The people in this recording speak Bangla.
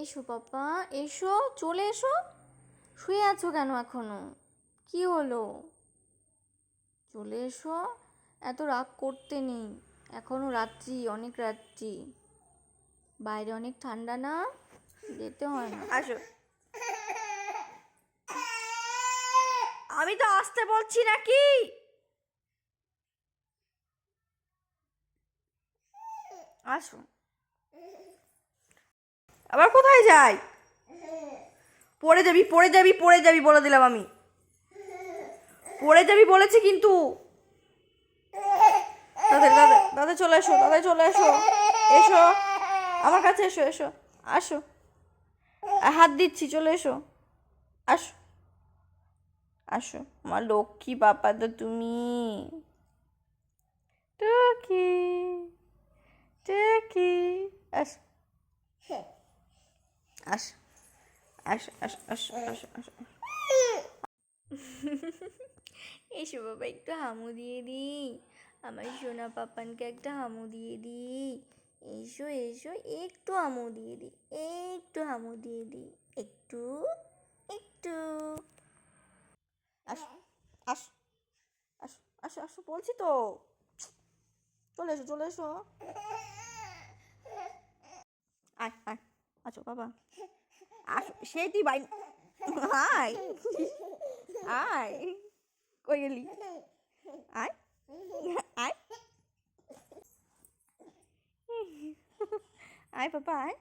এসো পাপা, এসো, চলে এসো। শুয়ে আছো কেন এখনও? কি হলো? চলে এসো। এত রাগ করতে নেই। এখনও রাত্রি, অনেক রাত্রি। বাইরে অনেক ঠান্ডা না? যেতে হয় না। আসো। আমি তো আসতে বলছি নাকি? আসো। আবার কোথায় যাই? পড়ে যাবি পড়ে যাবি পড়ে যাবি বলে দিলাম আমি। পড়ে যাবি বলেছি কিন্তু। দাদা দাদা দাদা চলে এসো, দাদা চলে এসো। এসো। আমার কাছে এসো এসো। আসো। হাত দিচ্ছি, চলে এসো। আসো। আসো। আমার লক্ষ্মী বাবা তো তুমি। টুকি আসো আসো আসো আসো আসো আসো আসো এসো বাবা একটু হামু দিয়ে দিই। আমার সোনা পাপানকে একটা হামু দিয়ে দিই। এসো এসো একটু হামু দিয়ে দিই একটু হামু দিয়ে দিই একটু একটু। আসো আসো আসো আসো আসো বলছি তো। চলে এসো চলে এসো। আয় আয়। আছো, বাবা। আসো সেটি তুই বাই আয় আয় কই গেলি? আয়। আয়। আয়, বাবা, আয়।